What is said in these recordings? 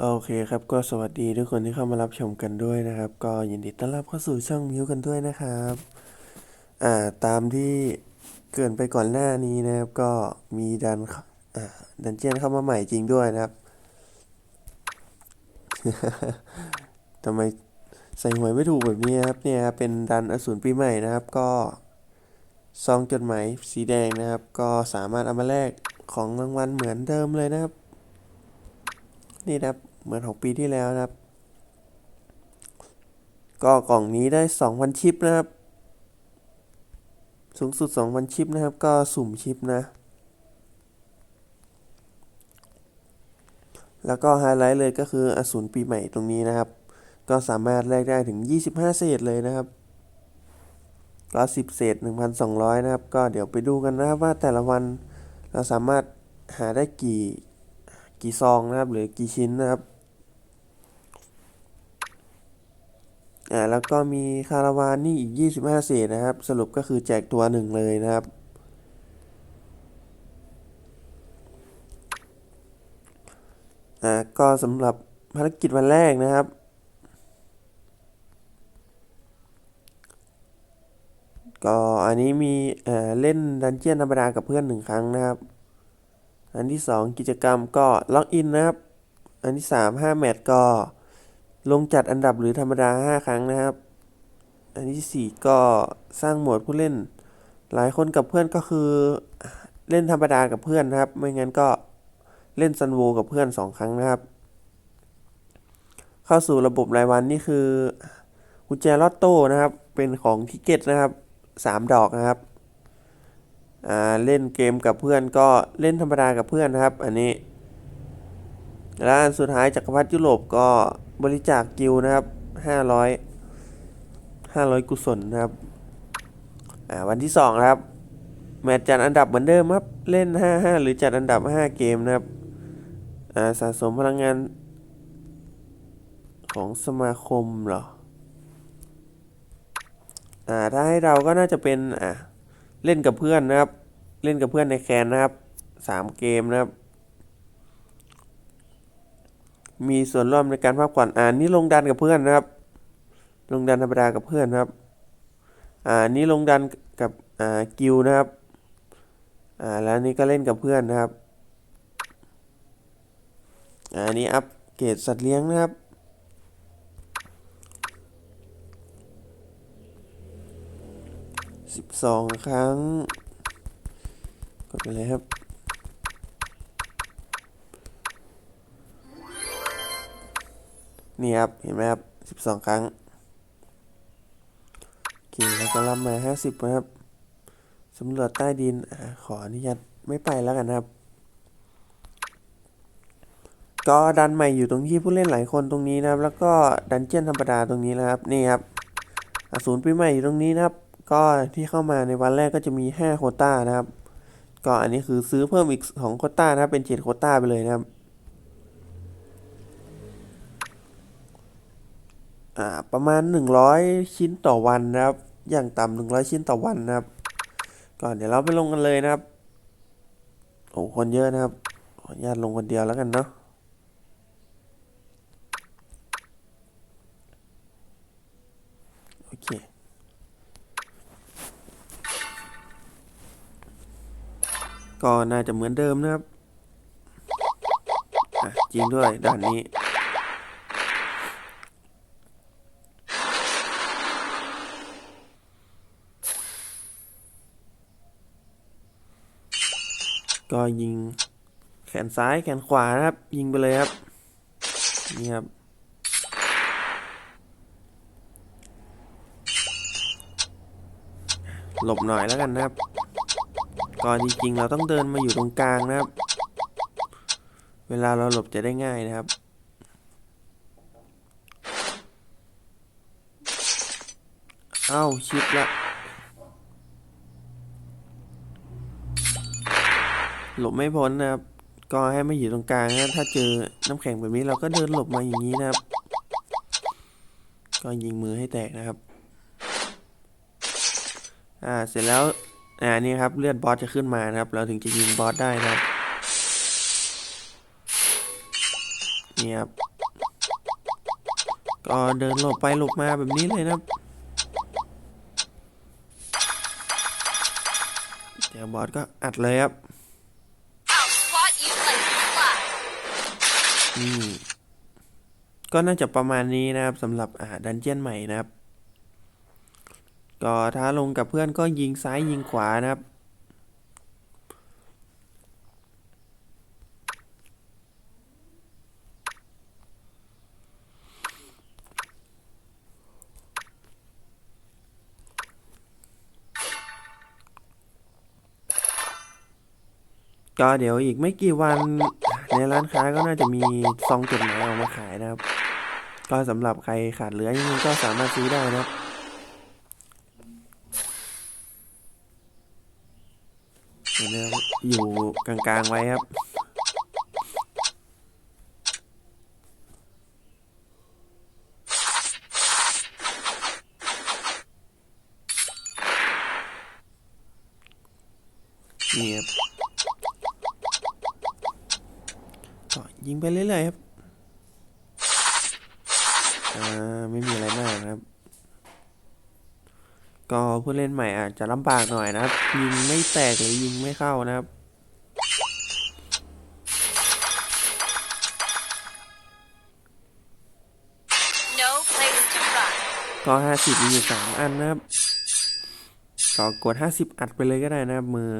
โอเคครับก็สวัสดีทุกคนที่เข้ามารับชมกันด้วยนะครับ ก็ยินดีต้อนรับเข้าสู่ช่องมิวกันด้วยนะครับอ่าตามที่เกินไปก่อนหน้านี้นะครับ ก็มีดันอ่าดันเจียนเข้ามาใหม่จริงด้วยนะครับทำไมใส่หวยไม่ถูกแบบนี้ครับเนี่ยครับเป็นดันอสูรปีใหม่นะครับ ก็ซองจดหมายสีแดงนะครับ ก็สามารถเอามาแลกของรางวัลเหมือนเดิมเลยนะครับ นี่นะครับ เหมือนของปีที่แล้วนะครับ ก็กล่องนี้ได้ 2,000 ชิปนะครับ สูงสุด 2,000 ชิปนะครับ ก็สุ่มชิปนะ แล้วก็ไฮไลท์เลยก็คืออสูรปีใหม่ตรงนี้นะครับ ก็สามารถแลกได้ถึง 25 เศษเลยนะครับก็10 เศษ 1,200 นะครับ ก็เดี๋ยวไปดูกันนะครับว่าแต่ละวันเราสามารถหาได้กี่ กี่ซองนะครับ หรือกี่ชิ้นนะครับอ่าแล้วก็มีคาราวานนี่อีก 25 เศษนะครับ สรุปก็คือแจกตัวหนึ่งเลยนะครับ อ่าก็สำหรับภารกิจวันแรกนะครับก็อันนี้มีเอ่อเล่นดันเจียนธรรมดากับเพื่อนหนึ่งครั้งนะครับ อันที่ 2 กิจกรรมก็ล็อกอินนะครับ อันที่ 3 5 แมตช์ก็ ลงจัดอันดับหรือธรรมดา 5 ครั้งนะครับ อันที่ 4 ก็สร้างโหมดผู้เล่น หลายคนกับเพื่อนก็คือเล่นธรรมดากับเพื่อนนะครับ ไม่งั้นก็เล่นซันโวกับเพื่อน 2 ครั้งนะครับ เข้าสู่ระบบรายวันนี่คือกุญแจลอตโต้นะครับ เป็นของทิเก็ตนะครับ 3 ดอกนะครับ เล่นเกมกับเพื่อนก็เล่นธรรมดากับเพื่อนนะครับ อันนี้และอันสุดท้ายจักรพรรดิยุโรปก็บริจาคกิลนะครับ 500 500 กุศลนะครับวันที่2นะครับ แมตช์จัดอันดับเหมือนเดิมครับ เล่น 5-5 หรือจัดอันดับ 5 เกมนะครับสะสมพลังงานของสมาคมเหรอ อ่า ถ้าให้เราก็น่าจะเป็น อ่า เล่นกับเพื่อนนะครับ เล่นกับเพื่อนในแคนนะครับสามเกมนะครับ มีส่วนร่วมในการพักผ่อนอ่านี่ลงดันกับเพื่อนนะครับ ลงดันธรรมดากับเพื่อนนะครับ อ่านี่ลงดันกับอ่ากิลนะครับ อ่าแล้วนี่ก็เล่นกับเพื่อนนะครับ อ่านี่อัปเกรดสัตว์เลี้ยงนะครับ สิบสองครั้ง กดไปเลยครับนี่ครับ เห็นไหมครับสิบสองครั้งโอเคแล้วก็รับมาห้าสิบนะครับสำรวจใต้ดินอขออนุญาตไม่ไปแล้วกันครับ ก็ดันใหม่อยู่ตรงที่ผู้เล่นหลายคนตรงนี้นะครับ แล้วก็ดันเจียนธรรมดาตรงนี้นะครับ นี่ครับอสูรปีใหม่อยู่ตรงนี้นะครับ ก็ที่เข้ามาในวันแรกก็จะมี 5 โคต้านะครับ ก็อันนี้คือซื้อเพิ่มอีก2โคต้านะครับ เป็น7โคต้าไปเลยนะครับ อ่า ประมาณ 100 ชิ้นต่อวันนะครับ อย่างต่ำ100 ชิ้นต่อวันนะครับก่อนเดี๋ยวเราไปลงกันเลยนะครับ โอ้คนเยอะนะครับขออนุญาตลงคนเดียวแล้วกันเนาะโอเค ก็น่าจะเหมือนเดิมนะครับจริงด้วยด่านนี้ ก็ยิงแขนซ้ายแขนขวานะครับ ยิงไปเลยครับ นี่ครับหลบหน่อยแล้วกันนะครับ ก่อนจริงๆ เราต้องเดินมาอยู่ตรงกลางนะครับ เวลาเราหลบจะได้ง่ายนะครับ เอ้าชิปละหลบไม่พ้นนะครับ ก็ให้ไมาอยู่ตรงกลางนะถ้าเจอน้ำแข็งแบบนี้เราก็เดินหลบมาอย่างนี้นะครับ ก็ยิงมือให้แตกนะครับ อ่า เสร็จแล้ว อ่านี่ครับเลือดบอสจะขึ้นมานะครับ เราถึงจะยิงบอสได้นะครับนี่ครับก็เดินหลบไปหลบมาแบบนี้เลยนะครับเดี๋ยวบอสก็อัดเลยครับอืมก็น่าจะประมาณนี้นะครับสำหรับอ่าดันเจียนใหม่นะครับ ก็ถ้าลงกับเพื่อนก็ยิงซ้ายยิงขวานะครับ ก็เดี๋ยวอีกไม่กี่วันในร้านค้าก็น่าจะมีซองจดหมายออกมาขายนะครับ ก็สำหรับใครขาดเหลือยังไงก็สามารถซื้อได้นะครับเดี๋ยว นะครับอยู่กลางๆไว้ครับนี่ครับก็ยิงไปเรื่อยๆครับ อ่า ไม่มีอะไร ก็ผู้เล่นใหม่อาจจะลำบากหน่อยนะครับ ยิงไม่แตกหรือยิงไม่เข้านะครับ No place to run. ก็ห้าสิบมีอยู่สามอันนะครับก็กดห้าสิบอัดไปเลยก็ได้นะครับมือ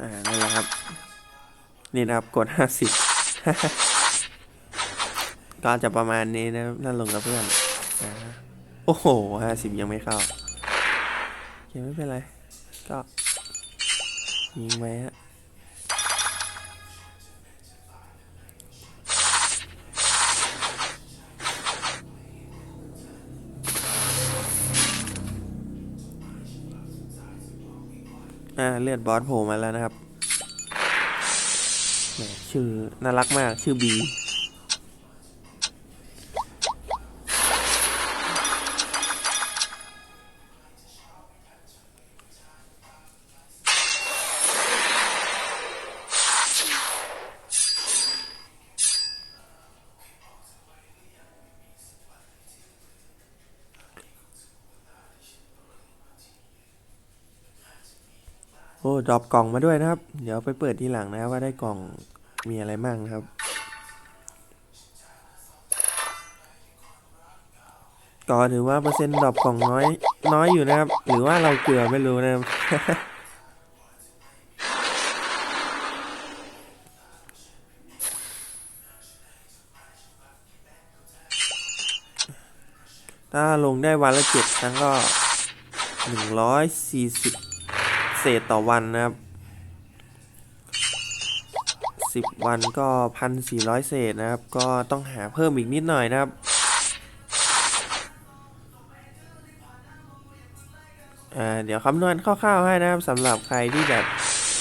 อ่านั่นแหละครับ นี่นะครับกดห้าสิบก็จะประมาณนี้นะนั่นลงกับเพื่อนอ่าโอ้โหห้าสิบยังไม่เข้าโอเคไม่เป็นไร ก็ยิงไปฮะ อ่าเลือดบอสโผล่มาแล้วนะครับชื่อน่ารักมากชื่อบี โอ้ดรอปกล่องมาด้วยนะครับ เดี๋ยวไปเปิดทีหลังนะว่าได้กล่องมีอะไรมั่งนะครับ ก็ถือว่าเปอร์เซ็นต์ดรอปกล่องน้อยน้อยอยู่นะครับ หรือว่าเราเกลือไม่รู้นะครับถ้าลงได้วันละเจ็ดครั้งก็หนึ่งร้อยสี่สิบ เศษต่อวันนะครับสิบวันก็พันสี่ร้อยเศษนะครับ ก็ต้องหาเพิ่มอีกนิดหน่อยนะครับเดี๋ยวคำนวณคร่าวๆให้นะครับสำหรับใครที่แบบ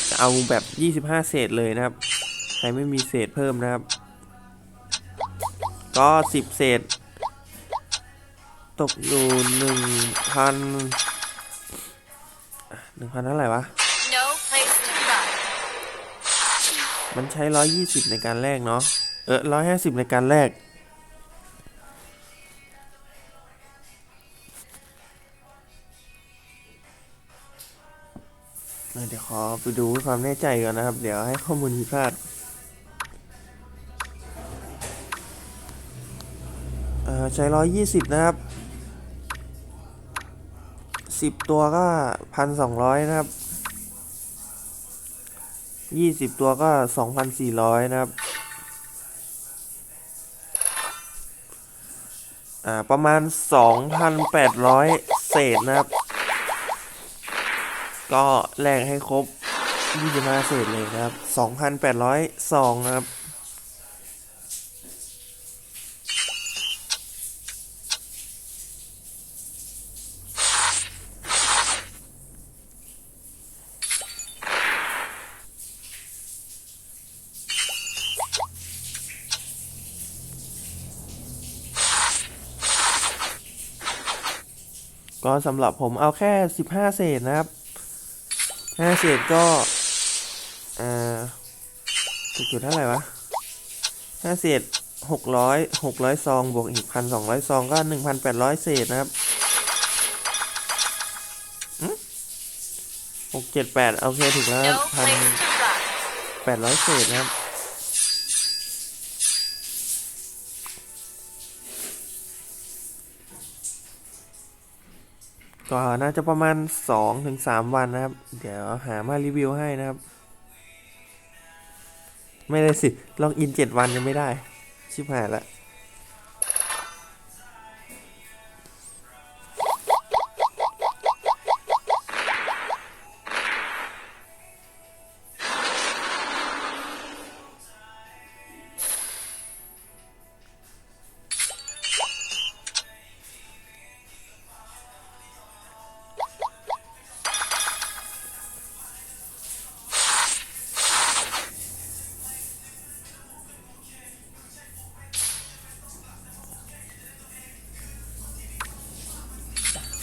จะเอาแบบ 25 เศษเลยนะครับ ใครไม่มีเศษเพิ่มนะครับ ก็ 10 เศษ ตกอยู่หนึ่งพัน หนึ่งพันเท่าไหร่วะ No place to run. มันใช้ร้อยยี่สิบในการแลกเนาะ เออร้อยห้าสิบในการแลกเดี๋ยวขอไปดูความแน่ใจก่อนนะครับ เดี๋ยวให้ข้อมูลผิดพลาดเอ่อใช้ร้อยยี่สิบนะครับ สิบตัวก็พันสองร้อยนะครับยี่สิบตัวก็สองพันสี่ร้อยนะครับ อ่า ประมาณสองพันแปดร้อยเศษนะครับ ก็แลกให้ครบ25เศษเลยนะครับ2,800ซองนะครับ ก็สำหรับผมเอาแค่ 15 เศษนะครับ 5 เศษก็อ่าจุดๆเท่าไหร่วะ 5 เศษ 600 600 ซอง บวกอีก 1,200 ซอง ก็ 1,800 เศษนะครับหกเจ็ดแปดโอเค ถูกแล้ว No พัน place to run. แปดร้อยเศษนะครับ ก็น่าจะประมาณสองถึงสามวันนะครับ เดี๋ยวหามารีวิวให้นะครับ ไม่ได้สิ ลองอินเจ็ดวันยังไม่ได้ ชิบหายละ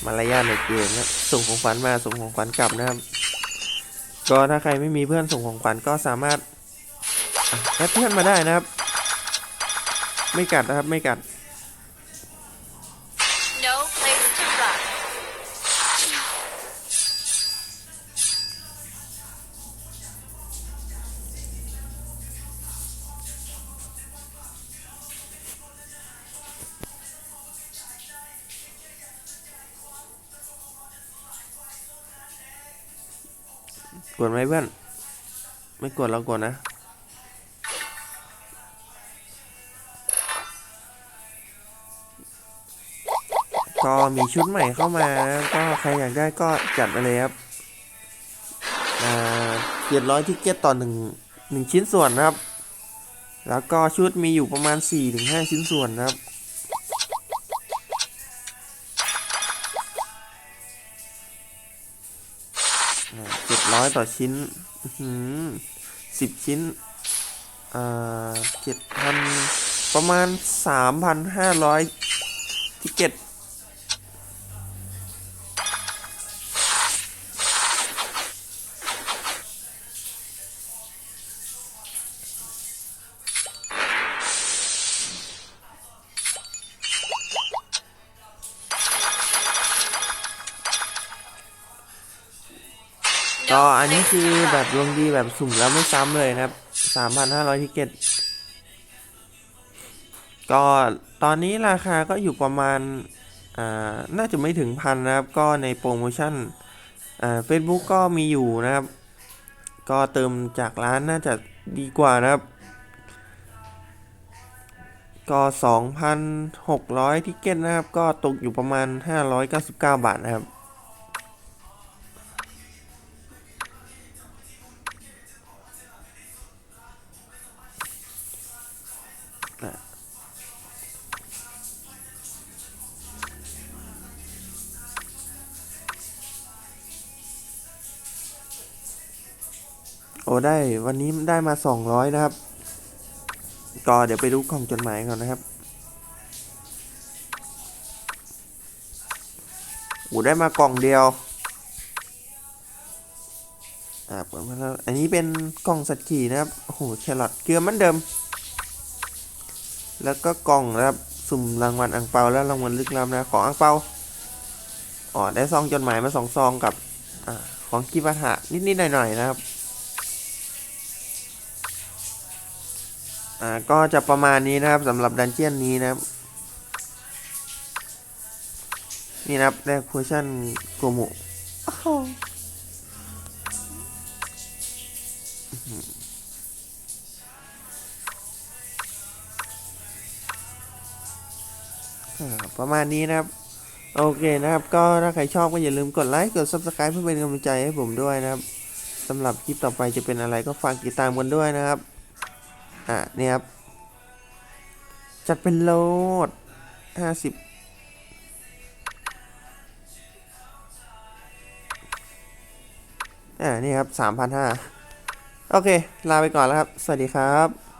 มารยาทในเกมนะส่งของขวัญมาส่งของขวัญกลับนะครับ ก็ถ้าใครไม่มีเพื่อนส่งของขวัญก็สามารถแอดเพื่อนมาได้นะครับ ไม่กัดนะครับไม่กัด กดไหมเพื่อน ไม่กดเรากดนะก็มีชุดใหม่เข้ามา ก็ใครอยากได้ก็จัดมาเลยครับเจ็ดร้อยทิกเก็ตต่อหนึ่งหนึ่งชิ้นส่วนนะครับ แล้วก็ชุดมีอยู่ประมาณ4-5ถึงชิ้นส่วนนะครับ ร้อยต่อชิ้นสิบชิ้นอ่าเจ็ดพันประมาณสามพันห้าร้อยทิเก็ต ก็อันนี้คือแบบดวงดีแบบสุ่มแล้วไม่ซ้ำเลยนะครับ 3,500ทิเก็ตก็ตอนนี้ราคาก็อยู่ประมาณอ่าน่าจะไม่ถึงพันนะครับ ก็ในโปรโมชั่นอ่า Facebook ก็มีอยู่นะครับ ก็เติมจากร้านน่าจะดีกว่านะครับ ก็ 2,600ทิเก็ตนะครับ ก็ตกอยู่ประมาณ 599 บาทนะครับ ได้วันนี้ได้มา 200 นะครับ ก็เดี๋ยวไปดูกล่องจดหมายก่อนนะครับโอ้ได้มากล่องเดียวอ่าเปิดมาแล้วอันนี้เป็นกล่องสัตว์ขี่นะครับโอ้โหแครอทเกลือเหมือนเดิม แล้วก็กล่องนะครับสุ่มรางวัลอังเปาและรางวัลลึกลับนะของอังเปาอ๋อได้ซองจดหมายมาสองซองกับอ่าของกิบัตหะนิดๆหน่อยๆนะครับ อ่าก็จะประมาณนี้นะครับสำหรับดันเจียนนี้นะครับ นี่นะครับแรกโพชั่นโกมุประมาณนี้นะครับ โอเคนะครับ ก็ถ้าใครชอบก็อย่าลืมกดไลค์กด Subscribe เพื่อเป็นกำลังใจให้ผมด้วยนะครับสำหรับคลิปต่อไปจะเป็นอะไรก็ฝากติดตามกันด้วยนะครับ อะเนี่ยครับ จัดเป็นโหลดห้าสิบอ่านี่ครับสามพันห้าโอเค ลาไปก่อนแล้วครับ สวัสดีครับ